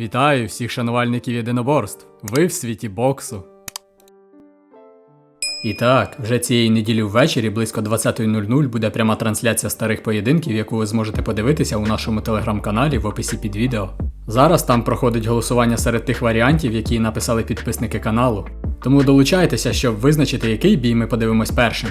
Вітаю всіх шанувальників єдиноборств. Ви в світі боксу. І так, вже цієї неділі ввечері близько 20.00 буде пряма трансляція старих поєдинків, яку ви зможете подивитися у нашому телеграм-каналі в описі під відео. Зараз там проходить голосування серед тих варіантів, які написали підписники каналу. Тому долучайтеся, щоб визначити, який бій ми подивимось першим.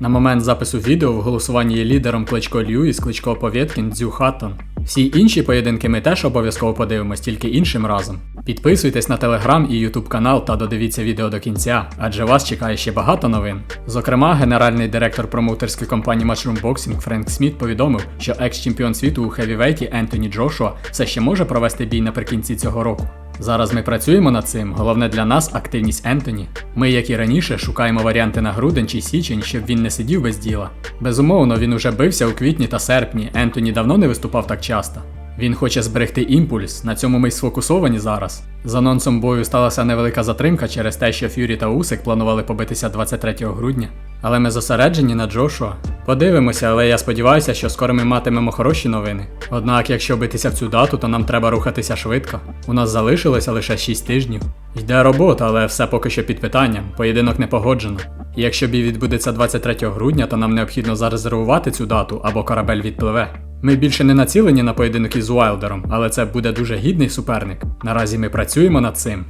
На момент запису відео в голосуванні є лідером Кличко Льюіс, Кличко Повєткін, Дзю Хаттон. Всі інші поєдинки ми теж обов'язково подивимось, тільки іншим разом. Підписуйтесь на телеграм і ютуб канал та додивіться відео до кінця, адже вас чекає ще багато новин. Зокрема, генеральний директор промоутерської компанії Matchroom Boxing Френк Сміт повідомив, що екс-чемпіон світу у хевівейті Ентоні Джошуа все ще може провести бій наприкінці цього року. Зараз ми працюємо над цим. Головне для нас активність Ентоні. Ми, як і раніше, шукаємо варіанти на грудень чи січень, щоб він не сидів без діла. Безумовно, він уже бився у квітні та серпні. Ентоні давно не виступав так часто. Він хоче зберегти імпульс, на цьому ми й сфокусовані зараз. З анонсом бою сталася невелика затримка через те, що Ф'юрі та Усик планували побитися 23 грудня. Але ми зосереджені на Джошуа. Подивимося, але я сподіваюся, що скоро ми матимемо хороші новини. Однак, якщо битися в цю дату, то нам треба рухатися швидко. У нас залишилося лише 6 тижнів. Йде робота, але все поки що під питанням. Поєдинок не погоджено. І якщо бій відбудеться 23 грудня, то нам необхідно зарезервувати цю дату або корабель відпливе. Ми більше не націлені на поєдинок із Уайлдером, але це буде дуже гідний суперник. Наразі ми працюємо над цим.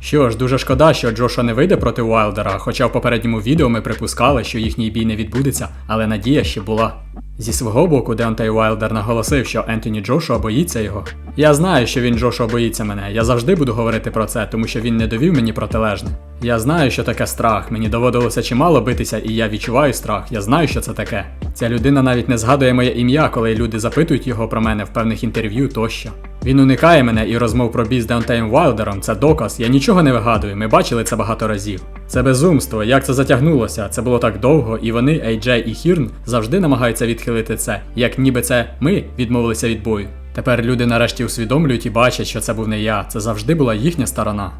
Що ж, дуже шкода, що Джоша не вийде проти Уайлдера, хоча в попередньому відео ми припускали, що їхній бій не відбудеться, але надія ще була. Зі свого боку, Деонтей Уайлдер наголосив, що Ентоні Джошуа боїться його. Я знаю, що він Джошуа боїться мене. Я завжди буду говорити про це, тому що він не довів мені протилежне. Я знаю, що таке страх. Мені доводилося чимало битися, і я відчуваю страх. Я знаю, що це таке. Ця людина навіть не згадує моє ім'я, коли люди запитують його про мене в певних інтерв'ю тощо. Він уникає мене і розмов про бій з Деонтеєм Уайлдером це доказ. Я нічого не вигадую. Ми бачили це багато разів. Це безумство, як це затягнулося. Це було так довго, і вони, AJ і Хірн, завжди намагаються відхилити це, як ніби це ми відмовилися від бою. Тепер люди нарешті усвідомлюють і бачать, що це був не я. Це завжди була їхня сторона.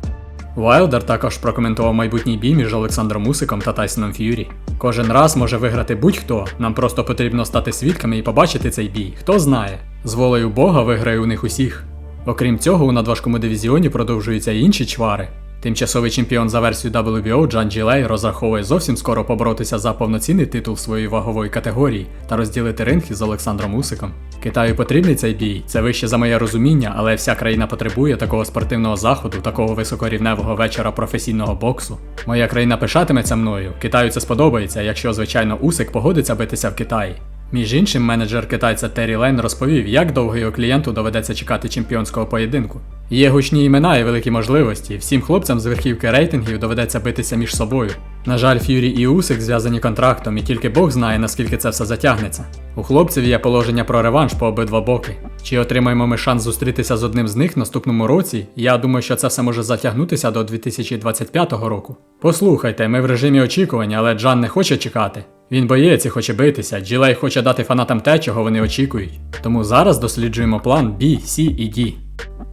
Вайлдер також прокоментував майбутній бій між Олександром Мусиком та Тайсоном Ф'юрі. Кожен раз може виграти будь-хто. Нам просто потрібно стати свідками і побачити цей бій. Хто знає. З волею Бога виграє у них усіх. Окрім цього, у надважкому дивізіоні продовжуються інші чвари. Тимчасовий чемпіон за версією WBO Джан Джилей розраховує зовсім скоро поборотися за повноцінний титул своєї вагової категорії та розділити ринг із Олександром Усиком. Китаю потрібний цей бій, це вище за моє розуміння, але вся країна потребує такого спортивного заходу, такого високорівневого вечора професійного боксу. Моя країна пишатиметься мною. Китаю це сподобається, якщо, звичайно, Усик погодиться битися в Китаї. Між іншим, менеджер китайця Террі Лейн розповів, як довго його клієнту доведеться чекати чемпіонського поєдинку. Є гучні імена і великі можливості. Всім хлопцям з верхівки рейтингів доведеться битися між собою. На жаль, Ф'юрі і Усик зв'язані контрактом, і тільки Бог знає, наскільки це все затягнеться. У хлопців є положення про реванш по обидва боки. Чи отримаємо ми шанс зустрітися з одним з них в наступному році? Я думаю, що це все може затягнутися до 2025 року. Послухайте, ми в режимі очікування, але Джан не хоче чекати. Він і хоче битися, Джилей хоче дати фанатам те, чого вони очікують. Тому зараз досліджуємо план B, C і D.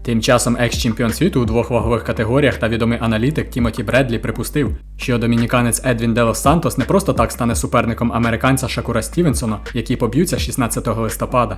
Тим часом екс-чемпіон світу у двох вагових категоріях та відомий аналітик Тімоті Бредлі припустив, що домініканець Едвін Делос Сантос не просто так стане суперником американця Шакура Стівенсона, які поб'ються 16 листопада.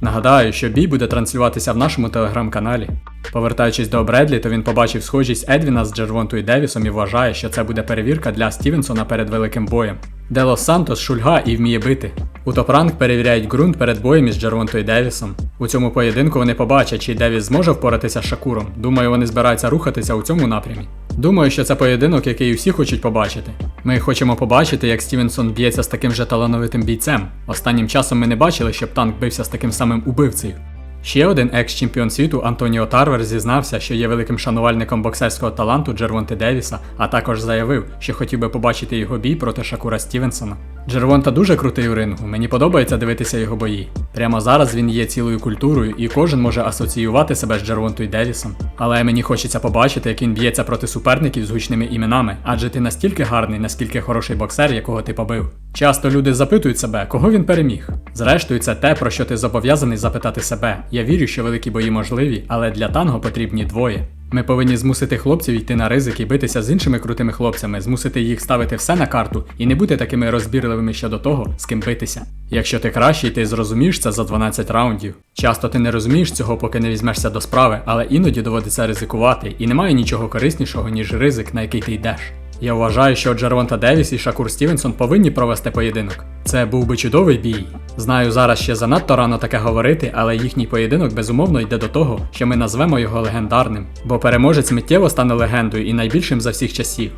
Нагадаю, що бій буде транслюватися в нашому телеграм-каналі. Повертаючись до Бредлі, то він побачив схожість Едвіна з Джервонтою Девісом і вважає, що це буде перевірка для Стівенсона перед великим боєм. Делос Сантос шульга і вміє бити. У топ-ранг перевіряють ґрунт перед боєм із Джервонтою Девісом. У цьому поєдинку вони побачать, чи Девіс зможе впоратися з Шакуром. Думаю, вони збираються рухатися у цьому напрямі. Думаю, що це поєдинок, який усі хочуть побачити. Ми хочемо побачити, як Стівенсон б'ється з таким же талановитим бійцем. Останнім часом ми не бачили, щоб танк бився з таким самим убивцею. Ще один екс-чемпіон світу Антоніо Тарвер зізнався, що є великим шанувальником боксерського таланту Джервонти Девіса, а також заявив, що хотів би побачити його бій проти Шакура Стівенсона. Джервонта дуже крутий у рингу, мені подобається дивитися його бої. Прямо зараз він є цілою культурою, і кожен може асоціювати себе з Джервонтою Девісом. Але мені хочеться побачити, як він б'ється проти суперників з гучними іменами, адже ти настільки гарний, наскільки хороший боксер, якого ти побив. Часто люди запитують себе, кого він переміг. Зрештою, це те, про що ти зобов'язаний запитати себе. Я вірю, що великі бої можливі, але для танго потрібні двоє. Ми повинні змусити хлопців йти на ризик і битися з іншими крутими хлопцями, змусити їх ставити все на карту і не бути такими розбірливими щодо того, з ким битися. Якщо ти кращий, ти зрозумієш це за 12 раундів. Часто ти не розумієш цього, поки не візьмешся до справи, але іноді доводиться ризикувати, і немає нічого кориснішого, ніж ризик, на який ти йдеш. Я вважаю, що Джервонта Девіс і Шакур Стівенсон повинні провести поєдинок. Це був би чудовий бій. Знаю, зараз ще занадто рано таке говорити, але їхній поєдинок безумовно йде до того, що ми назвемо його легендарним, бо переможець миттєво стане легендою і найбільшим за всіх часів.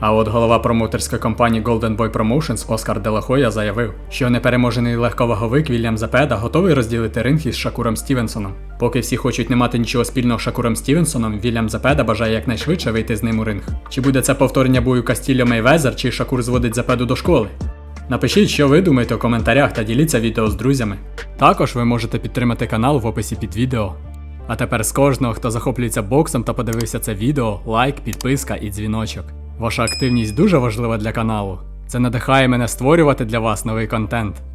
А от голова промоутерської компанії Golden Boy Promotions Оскар Делахоя заявив, що непереможений легковаговик Вільям Запеда готовий розділити ринг із Шакуром Стівенсоном. Поки всі хочуть не мати нічого спільного з Шакуром Стівенсоном, Вільям Запеда бажає якнайшвидше вийти з ним у ринг. Чи буде це повторення бою Кастільо Мейвезер, чи Шакур зводить Запеду до школи? Напишіть, що ви думаєте у коментарях та діліться відео з друзями. Також ви можете підтримати канал в описі під відео. А тепер з кожного, хто захоплюється боксом та подивився це відео, лайк, підписка і дзвіночок. Ваша активність дуже важлива для каналу. Це надихає мене створювати для вас новий контент.